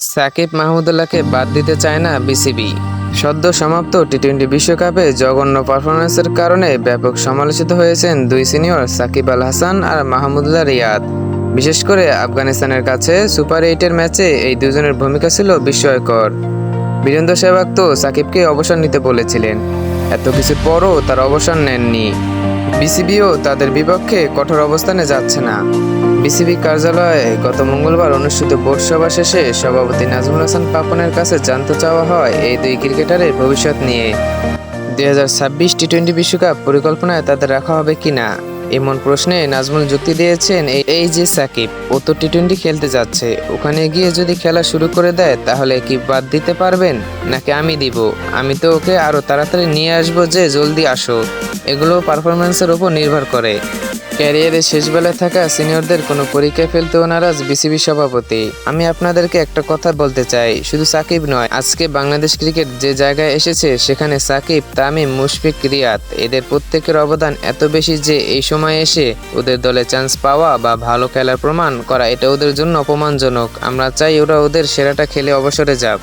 সাকিব মাহমুদুল্লাহকে বাদ দিতে চায় না বিসিবি। সদ্য সমাপ্ত টি টোয়েন্টি বিশ্বকাপে জঘন্য পারফরমেন্সের কারণে ব্যাপক সমালোচিত হয়েছেন দুই সিনিয়র সাকিব আল হাসান আর মাহমুদুল্লাহ রিয়াদ। বিশেষ করে আফগানিস্তানের কাছে সুপার এইটের ম্যাচে এই দুজনের ভূমিকা ছিল বিস্ময়কর। বীরেন্দ্র সেহবাগ তো সাকিবকে অবসর নিতে বলেছিলেন। এত কিছু পরও তার অবসর নেননি। বিসিবিও তাদের বিপক্ষে কঠোর অবস্থানে যাচ্ছে না। বিসিবি কার্যালয়ে গত মঙ্গলবার অনুষ্ঠিত বোর্ড সভা শেষে সভাপতি নাজমুল হাসান পাপনের কাছে জানতে চাওয়া হয় এই দুই ক্রিকেটারের ভবিষ্যৎ নিয়ে। দুই হাজার ছাব্বিশ টি টোয়েন্টি বিশ্বকাপ পরিকল্পনায় তাদের রাখা হবে কিনা? এমন প্রশ্নে নাজমুল যুক্তি দিয়েছেন, এই- যে সাকিব, ও তো টি টোয়েন্টি খেলতে যাচ্ছে, ওখানে গিয়ে যদি খেলা শুরু করে দেয়, তাহলে কি বাদ দিতে পারবেন? নাকি আমি দিব? আমি তো ওকে আরও তাড়াতাড়ি নিয়ে আসব যে জলদি আসো। এগুলো পারফরমেন্সের উপর নির্ভর করে। ক্যারিয়ারের শেষ বেলায় থাকা সিনিয়রদের কোনো পরীক্ষায় ফেলতেও নারাজ বিসিবি সভাপতি। আমি আপনাদেরকে একটা কথা বলতে চাই, শুধু সাকিব নয়, আজকে বাংলাদেশ ক্রিকেট যে জায়গায় এসেছে, সেখানে সাকিব, তামিম, মুশফিক, রিয়াদ, এদের প্রত্যেকের অবদান এত বেশি যে এই সময় এসে ওদের দলে চান্স পাওয়া বা ভালো খেলার প্রমাণ করা এটা ওদের জন্য অপমানজনক। আমরা চাই ওরা ওদের সেরাটা খেলে অবসরে যাক।